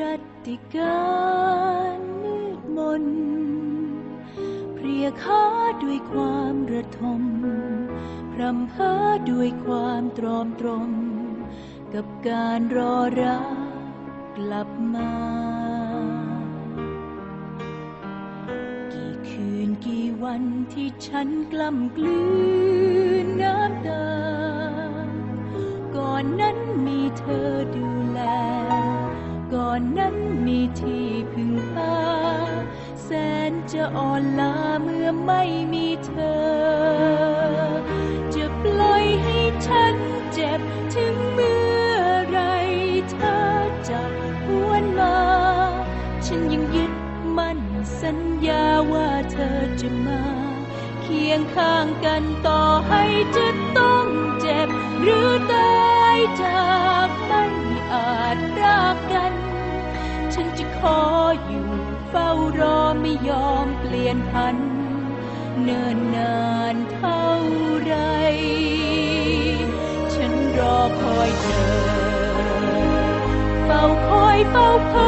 รัติการมืดมน เพรียค้าด้วยความระทม พรำเพ้อด้วยความตรอมตรม กับการรอรักกลับมา กี่คืนกี่วันที่ฉันกล้ำกลืนน้ำตา ก่อนนั้นมีเธอดูแล จะอ่อนล้าเมื่อไม่มีเธอ จะปล่อยให้ฉันเจ็บถึงเมื่อไรเธอจะหวนมา ฉันยังยึดมั่นสัญญาว่าเธอจะมา เคียงข้างกันต่อให้จะต้องเจ็บ หรือตายจากไม่อาจรักกัน ฉันจะขออยู่ เฝ้ารอไม่ยอมเปลี่ยนพัน เนิ่นนานเท่าไร ฉันรอคอยเธอ เฝ้าคอยเฝ้าเธอ